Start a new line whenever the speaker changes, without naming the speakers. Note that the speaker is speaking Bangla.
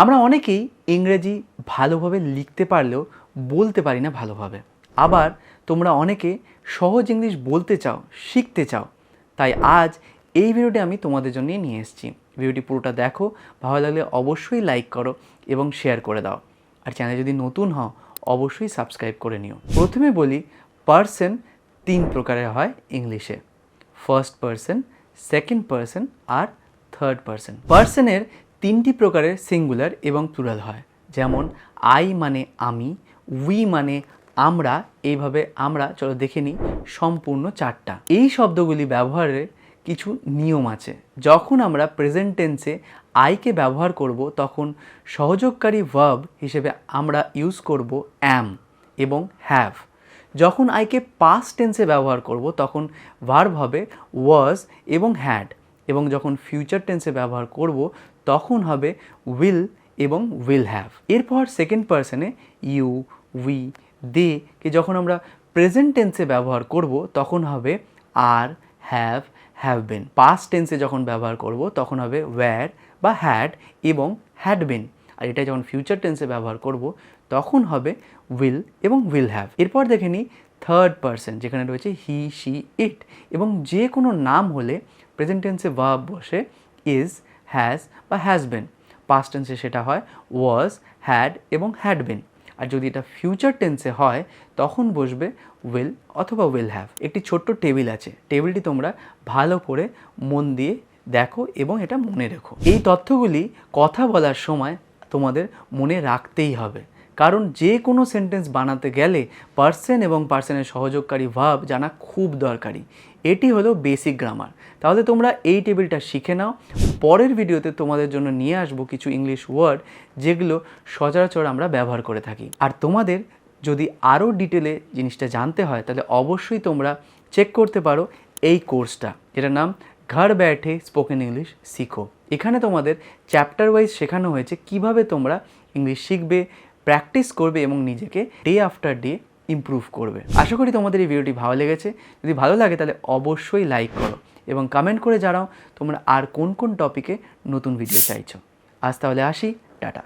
আমরা অনেকেই ইংরেজি ভালোভাবে লিখতে পারলেও বলতে পারি না ভালোভাবে। আবার তোমরা অনেকে সহজ ইংলিশ বলতে চাও, শিখতে চাও, তাই আজ এই ভিডিওটি আমি তোমাদের জন্য নিয়ে এসেছি। ভিডিওটি পুরোটা দেখো, ভালো লাগলে অবশ্যই লাইক করো এবং শেয়ার করে দাও। আর চ্যানেল যদি নতুন হও, অবশ্যই সাবস্ক্রাইব করে নিও। প্রথমে বলি পার্সন তিন প্রকারের হয় ইংলিশে। ফার্স্ট পার্সন সেকেন্ড পার্সন আর থার্ড পার্সন পার্সনের তিনটি প্রকারের সিঙ্গুলার এবং প্লুরাল হয়। যেমন আই মানে আমি উই মানে আমরা, এইভাবে আমরা, চলো দেখে নিই সম্পূর্ণ চারটা। এই শব্দগুলি ব্যবহারের কিছু নিয়ম আছে। যখন আমরা প্রেজেন্ট টেন্সে আইকে ব্যবহার করব, তখন সহযোগকারী ভার্ব হিসেবে আমরা ইউজ করব অ্যাম এবং হ্যাভ যখন আইকে পাস্ট টেন্সে ব্যবহার করব, তখন ভার্ব হবে ওয়াজ এবং হ্যাড এবং যখন ফিউচার টেন্সে ব্যবহার করব, তখন হবে উইল এবং উইল হ্যাভ এরপর সেকেন্ড পার্সনে ইউ উই দে কে যখন আমরা প্রেজেন্ট টেন্সে ব্যবহার করব, তখন হবে আর হ্যাভ হ্যাভ বিন পাস্ট টেন্সে যখন ব্যবহার করব, তখন হবে ওয়্যার বা হ্যাড এবং হ্যাড বিন আর এটা যখন ফিউচার টেন্সে ব্যবহার করব, তখন হবে উইল এবং উইল হ্যাভ এরপর দেখে নিই থার্ড পার্সন যেখানে রয়েছে হি শি ইট এবং যে কোনো নাম হলে প্রেজেন্ট টেন্সে ভার্ব বসে ইজ হ্যাজ বা হ্যাজ বিন পাস্ট টেন্সে সেটা হয় ওয়াজ হ্যাড এবং হ্যাড বিন আর যদি এটা ফিউচার টেন্সে হয়, তখন বসবে উইল অথবা উইল হ্যাভ একটি ছোট্ট টেবিল আছে। টেবিলটি তোমরা ভালো করে মন দিয়ে দেখো এবং এটা মনে রেখো। এই তথ্যগুলি কথা বলার সময় তোমাদের মনে রাখতেই হবে। কারণ যে কোনো সেন্টেন্স বানাতে গেলে পার্সেন এবং পার্সনের সহযোগকারী ভাব জানা খুব দরকারি। এটি হলো বেসিক গ্রামার তাহলে তোমরা এই টেবিলটা শিখে নাও। পরের ভিডিওতে তোমাদের জন্য নিয়ে আসব কিছু ইংলিশ ওয়ার্ড যেগুলো সচরাচর আমরা ব্যবহার করে থাকি। আর তোমাদের যদি আরও ডিটেলে জিনিসটা জানতে হয়, তাহলে অবশ্যই তোমরা চেক করতে পারো এই কোর্সটা যেটার নাম ঘর ব্যাঠে স্পোকেন ইংলিশ শিখো। এখানে তোমাদের চ্যাপ্টার ওয়াইজ শেখানো হয়েছে কীভাবে তোমরা ইংলিশ শিখবে প্র্যাকটিস করবে এবং নিজেকে ডে আফটার ডে ইম্প্রুভ করবে। আশা করি তোমাদের এই ভিডিওটি ভালো লেগেছে। যদি ভালো লাগে তাহলে অবশ্যই লাইক করো এবং কমেন্ট করে জানাও তোমরা আর কোন কোন টপিকে নতুন ভিডিও চাইছো। আজ তাহলে আসি, টাটা।